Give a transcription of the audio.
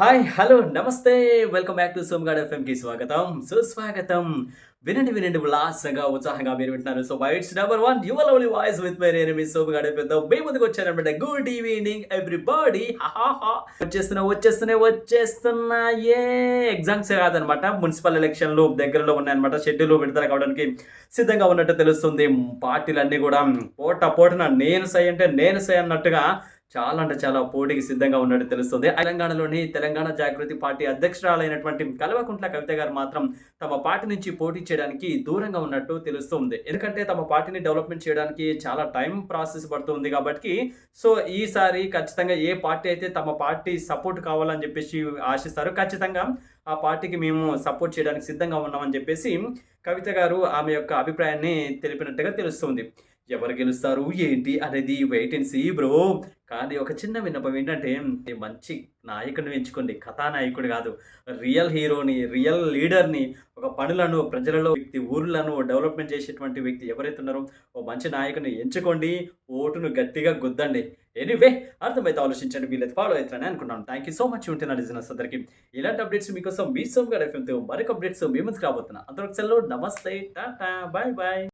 Hi hello నమస్తే. Welcome back to సోమ్గాడ్ ఎఫ్ఎంకి స్వాగతం. సుస్వాగతం. వినండి వినండి ఉల్లాసంగా ఉత్సాహంగా మీరు వింటున్నారు. So bytes number one your lovely voice with my నేను మీ సోమ్గాడ్ ఎఫ్ఎం మీ ముందుకు వచ్చానమాట గుడ్ ఈవినింగ్ ఎవ్రీబాడీ వచ్చేస్తున్నా వచ్చేస్తున్నా వచ్చేస్తున్నా. ఏ ఎగ్జామ్స్ కాదనమాట మున్సిపల్ ఎలక్షన్లు దగ్గరలో ఉన్నాయన్నమాట. షెడ్యూల్ విడుదల కావడానికి సిద్ధంగా ఉన్నట్టు తెలుస్తుంది. పార్టీలన్నీ కూడా పోట పోటన నేను సై అంటే నేను సై అన్నట్టుగా చాలా అంటే చాలా పోటీకి సిద్ధంగా ఉన్నట్టు తెలుస్తుంది. తెలంగాణలోని తెలంగాణ జాగృతి పార్టీ అధ్యక్షురాలైనటువంటి కల్వకుంట్ల కవిత గారు మాత్రం తమ పార్టీ నుంచి పోటీ చేయడానికి దూరంగా ఉన్నట్టు తెలుస్తుంది. ఎందుకంటే తమ పార్టీని డెవలప్మెంట్ చేయడానికి చాలా టైం ప్రాసెస్ పడుతుంది కాబట్టి సో ఈసారి ఖచ్చితంగా ఏ పార్టీ అయితే తమ పార్టీ సపోర్ట్ కావాలని చెప్పేసి ఆశిస్తారు ఖచ్చితంగా ఆ పార్టీకి మేము సపోర్ట్ చేయడానికి సిద్ధంగా ఉన్నామని చెప్పేసి కవిత గారు ఆమె యొక్క అభిప్రాయాన్ని తెలిపినట్టుగా తెలుస్తుంది. ఎవరు గెలుస్తారు ఏంటి అనేది వెయిట్ అండ్ సీ బ్రో కానీ ఒక చిన్న విన్నపం ఏంటంటే మంచి నాయకుడిని ఎంచుకోండి. కథానాయకుడు కాదు. రియల్ హీరోని రియల్ లీడర్ని ఒక పనులను ప్రజలలో వ్యక్తి ఊర్లను డెవలప్మెంట్ చేసేటువంటి వ్యక్తి ఎవరైతే ఉన్నారో ఓ మంచి నాయకుని ఎంచుకోండి. ఓటును గట్టిగా గుద్దండి. ఎనీవే అర్థమైతే ఆలోచించండి. వీళ్ళైతే ఫాలో అవుతారని అనుకున్నాను థ్యాంక్ యూ సో మచ్ ఉంటున్న లిజినెస్ అందరికి. ఇలాంటి అప్డేట్స్ మీకోసం మీ సోమ్ గారు ఎఫ్ఎంతో మరొక అప్డేట్స్ మీ ముందుకు రాబోతున్నా. అందరూ సెలవు. నమస్తే. టాటా. Bye bye